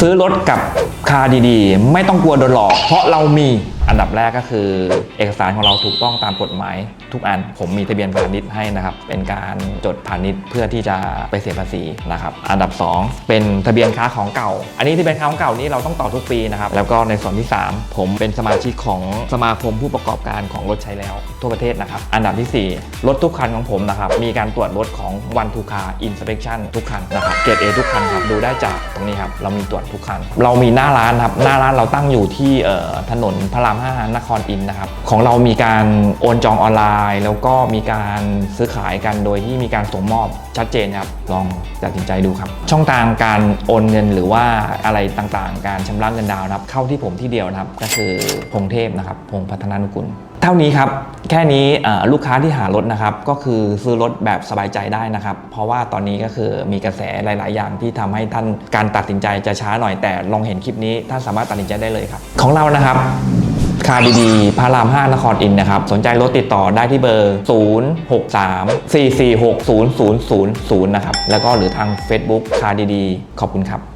ซื้อรถกับคาดีๆ ไม่ต้องกลัวโดนหลอก เพราะเรามีอันดับแรกก็คือ เอกสารของเราถูกต้องตามกฎหมาย ทุกอันผมมีทะเบียนพาณิชย์ให้นะครับ เป็นการจดพาณิชย์เพื่อที่จะไปเสียภาษีนะครับ อันดับ 2 เป็นทะเบียนค้าของเก่า อันนี้ที่เป็นค้าของเก่านี้เราต้องต่อทุกปีนะครับ แล้วก็ในส่วนที่ 3 ผมเป็นสมาชิกของสมาคมผู้ประกอบการของรถใช้แล้วทั่วประเทศนะครับ อันดับทีสี่4 รถทุกคันของผมนะครับมีการตรวจรถของ One to Car Inspection ทุกคันนะครับเกรด A ทุกคันครับดูได้จากตรงนี้ครับเรามีตรวจทุกคัน เรามีหน้าร้านานครับหน้าร้านเราตั้งอยู่ที่ถนนพระราม5นครอินทร์นะครับของเรามีการโอนจองออนไลน์ แล้วก็มีการซื้อขายกันโดยที่มีการส่งมอบชัดเจนครับลองตัดสินใจดูครับ ช่องทางการโอนเงินหรือว่าอะไรต่างๆ การชำระเงินดาวน์นะครับเข้าที่ผมที่เดียวนะครับ ก็คือพงเทพนะครับพงพัฒนานุกุล เท่านี้ครับ แค่นี้ลูกค้าที่หารถนะครับ ก็คือซื้อรถแบบสบายใจได้นะครับ เพราะว่าตอนนี้ก็คือมีกระแสหลาย ๆ อย่างที่ทำให้ท่านการตัดสินใจจะช้าหน่อยแต่ลองเห็นคลิปนี้ท่านสามารถตัดสินใจได้เลยครับ ของเรานะครับคาดีๆพระราม 5 นครอินทร์นะครับ สนใจรถติดต่อได้ที่เบอร์ 0 6 3 4 4 6 0 0 0 0 นะครับ แล้วก็หรือทาง Facebook คาดีๆขอบคุณครับ